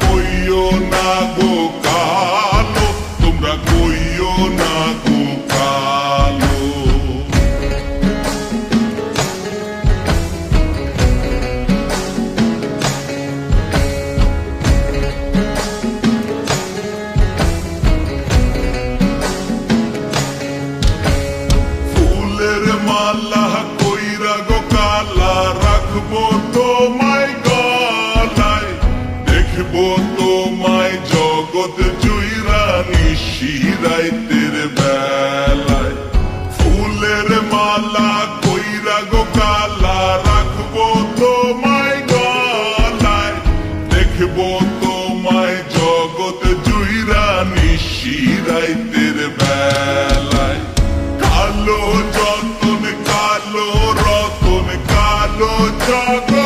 কইও না গো তোমায় জগৎ জুইরা নিশিরাইতের বেলায়। ফুলের মালা কালা তোমায় গলায়। তোমায় জগৎ বেলায়। কালো যতন, কালো রতন, কালো জগতালো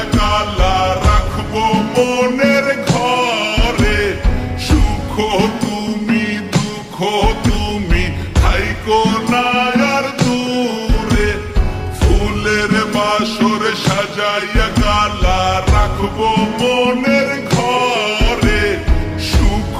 তুমি থাইকো না আর দূরে ফুলের বাসর সাজাইয়া গালা রাখব মনের ঘরে। সুখ